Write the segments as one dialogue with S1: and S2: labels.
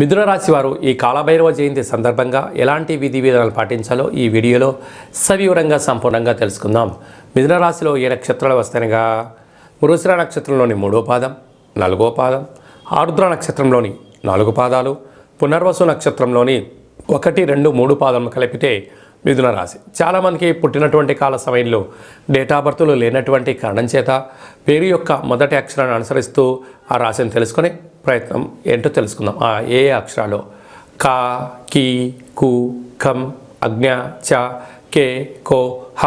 S1: మిథున రాశి వారు ఈ కాలభైరవ జయంతి సందర్భంగా ఎలాంటి విధి విధానాలు పాటించాలో ఈ వీడియోలో సవివరంగా సంపూర్ణంగా తెలుసుకుందాం. మిథున రాశిలో ఏ నక్షత్రాలు వస్తాయనగా? మృసిరా నక్షత్రంలోని మూడో పాదం నాలుగో పాదం ఆరుద్ర నక్షత్రంలోని నాలుగు పాదాలు పునర్వసు నక్షత్రంలోని ఒకటి రెండు మూడు పాదం కలిపితే మిథున రాశి. చాలామందికి పుట్టినటువంటి కాల సమయంలో డేటా బర్త్లు లేనటువంటి కారణం చేత పేరు యొక్క మొదటి అక్షరాన్ని అనుసరిస్తూ ఆ రాశిని తెలుసుకునే ప్రయత్నం ఏంటో తెలుసుకుందాం. ఆ ఏ ఏ అక్షరాలు? కా కీ కు కం అజ్ఞ చ కే కో హ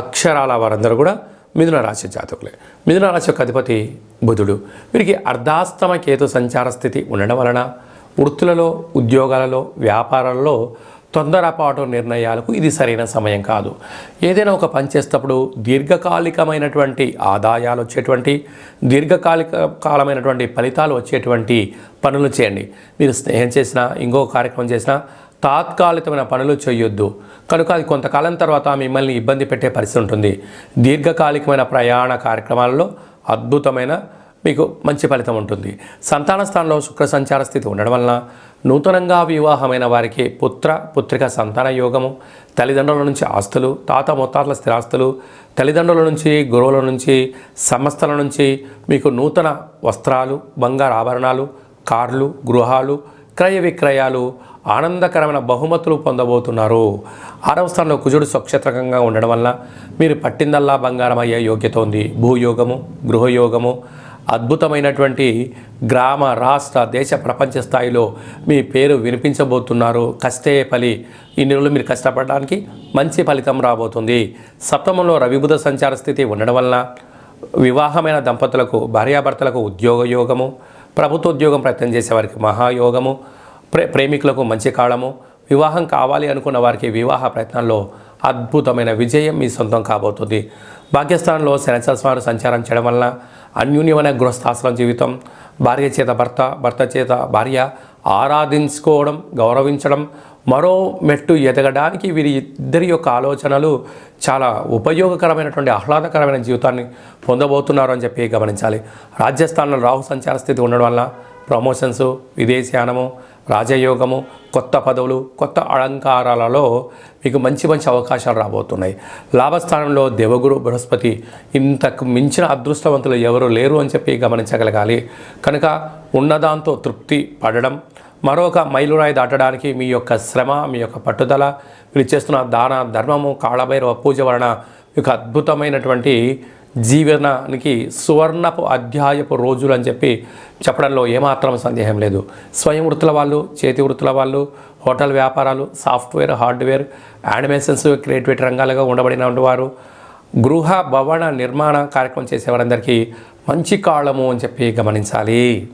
S1: అక్షరాల వారందరూ కూడా మిథున రాశి జాతకులే. మిథున రాశి యొక్క అధిపతి బుధుడు. వీరికి అర్ధాస్తమ కేతు సంచార స్థితి ఉండడం వలన వృత్తులలో ఉద్యోగాలలో వ్యాపారాలలో తొందరపాటు నిర్ణయాలకు ఇది సరైన సమయం కాదు. ఏదైనా ఒక పని చేసేటప్పుడు దీర్ఘకాలికమైనటువంటి ఆదాయాలు వచ్చేటువంటి దీర్ఘకాలిక కాలమైనటువంటి ఫలితాలు వచ్చేటువంటి పనులు చేయండి. మీరు స్నేహం చేసినా ఇంకో కార్యక్రమం చేసినా తాత్కాలికమైన పనులు చేయొద్దు. కనుక అది కొంతకాలం తర్వాత మిమ్మల్ని ఇబ్బంది పెట్టే పరిస్థితి ఉంటుంది. దీర్ఘకాలికమైన ప్రయాణ కార్యక్రమాలలో అద్భుతమైన మీకు మంచి ఫలితం ఉంటుంది. సంతాన స్థానంలో శుక్ర సంచార స్థితి ఉండడం వలన నూతనంగా వివాహమైన వారికి పుత్ర పుత్రిక సంతాన యోగము తల్లిదండ్రుల నుంచి ఆస్తులు తాత ముత్తాతల స్థిరాస్తులు తల్లిదండ్రుల నుంచి గురువుల నుంచి సంస్థల నుంచి మీకు నూతన వస్త్రాలు బంగారు ఆభరణాలు కార్లు గృహాలు క్రయ విక్రయాలు ఆనందకరమైన బహుమతులు పొందబోతున్నారు. ఆరవ స్థానంలో కుజుడు స్వక్షేత్రకంగా ఉండడం వల్ల మీరు పట్టిందల్లా బంగారం అయ్యే యోగ్యత ఉంది. భూయోగము గృహయోగము అద్భుతమైనటువంటి గ్రామ రాష్ట్ర దేశ ప్రపంచ స్థాయిలో మీ పేరు వినిపించబోతున్నారు. కష్టే పలి ఇన్ని రోజులు మీరు కష్టపడడానికి మంచి ఫలితం రాబోతుంది. సప్తమంలో రవిబుధ సంచార స్థితి ఉండడం వలన వివాహమైన దంపతులకు భార్యాభర్తలకు ఉద్యోగ యోగము ప్రభుత్వ ఉద్యోగం ప్రయత్నం చేసేవారికి మహాయోగము ప్రే ప్రేమికులకు మంచి కాలము వివాహం కావాలి అనుకున్న వారికి వివాహ ప్రయత్నాల్లో అద్భుతమైన విజయం మీ సొంతం కాబోతుంది. భాగ్యస్థానంలో శనిచర స్వామి సంచారం చేయడం వలన అన్యూన్యమైన గృహస్థాశ్రం జీవితం భార్య చేత భర్త భర్త చేత భార్య ఆరాధించుకోవడం గౌరవించడం మరో మెట్టు ఎదగడానికి వీరి ఇద్దరి యొక్క ఆలోచనలు చాలా ఉపయోగకరమైనటువంటి ఆహ్లాదకరమైన జీవితాన్ని పొందబోతున్నారు అని చెప్పి గమనించాలి. రాజస్థాన్లో రాహు సంచార స్థితి ఉండడం వల్ల ప్రమోషన్స్ విదేశీయానము రాజయోగము కొత్త పదవులు కొత్త అలంకారాలలో మీకు మంచి మంచి అవకాశాలు రాబోతున్నాయి. లాభస్థానంలో దేవగురు బృహస్పతి ఇంతకు మించిన అదృష్టవంతులు ఎవరు లేరు అని చెప్పి గమనించగలగాలి. కనుక ఉన్నదాంతో తృప్తి పడడం మరొక మైలురాయి దాటడానికి మీ యొక్క శ్రమ మీ యొక్క పట్టుదల మీరు చేస్తున్న దాన ధర్మము కాళభైరవ పూజ వలన మీకు అద్భుతమైనటువంటి జీవనానికి సువర్ణపు అధ్యాయపు రోజులు అని చెప్పి చెప్పడంలో ఏమాత్రం సందేహం లేదు. స్వయం వృత్తుల వాళ్ళు చేతి వృత్తుల వాళ్ళు హోటల్ వ్యాపారాలు సాఫ్ట్వేర్ హార్డ్వేర్ యానిమేషన్స్ క్రియేటివిటీ రంగాలుగా ఉండబడిన వారు గృహ భవన నిర్మాణ కార్యక్రమం చేసేవారందరికీ మంచి కాలము అని చెప్పి గమనించాలి.